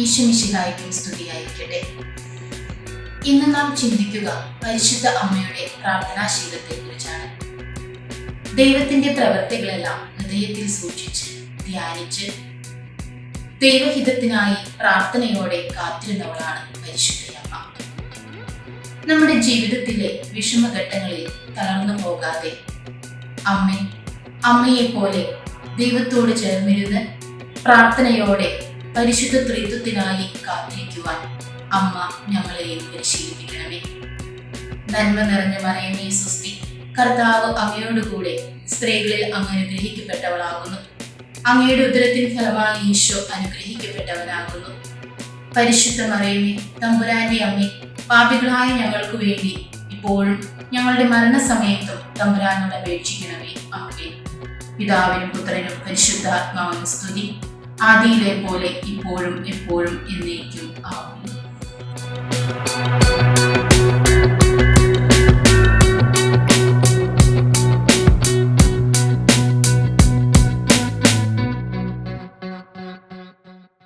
ഈശ്വമിശികായിക്കും സ്തുതിയായിരിക്കട്ടെ. ഇന്ന് നാം ചിന്തിക്കുക പരിശുദ്ധ അമ്മയുടെ പ്രാർത്ഥനാശീലത്തെ കുറിച്ചാണ് ദൈവത്തിന്റെ പ്രവൃത്തികളെല്ലാം ഹൃദയത്തിൽ സൂക്ഷിച്ച് ധ്യാനിച്ച് ദൈവഹിതത്തിനായി പ്രാർത്ഥനയോടെ കാത്തിരുന്നവളാണ് പരിശുദ്ധ അമ്മ. നമ്മുടെ ജീവിതത്തിലെ വിഷമഘട്ടങ്ങളിൽ തളർന്നു പോകാതെ അമ്മ അമ്മയെ പോലെ ദൈവത്തോട് ചേർന്നിരുന്ന് പ്രാർത്ഥനയോടെ പരിശുദ്ധ ത്രിത്വത്തിനായി കാത്തിരിക്കുവാൻ അമ്മ ഞങ്ങളെയും പരിശീലിപ്പിക്കണമേ. നന്മ നിറഞ്ഞ മറിയമേ സുസ്തി കർത്താവ് അങ്ങയോടുകൂടെ സ്ത്രീകളിൽ അങ്ങ് അനുഗ്രഹിക്കപ്പെട്ടവളാകുന്നു അങ്ങയുടെ ഉദരത്തിൻ ഫലമായി ഈശോ അനുഗ്രഹിക്കപ്പെട്ടവനാകുന്നു. പരിശുദ്ധ മറിയമേ തമ്പുരാന്റെ അമ്മേ പാപികളായ ഞങ്ങൾക്ക് വേണ്ടി ഇപ്പോഴും ഞങ്ങളുടെ മരണസമയത്തും തമ്പുരാനോട് അപേക്ഷിക്കണമേ. അമ്മേ പിതാവിനും പുത്രനും പരിശുദ്ധാത്മാവിനും സ്തുതി. ആദിയിലെ പോലെ ഇപ്പോഴും എപ്പോഴും എന്നേക്കും ആവും.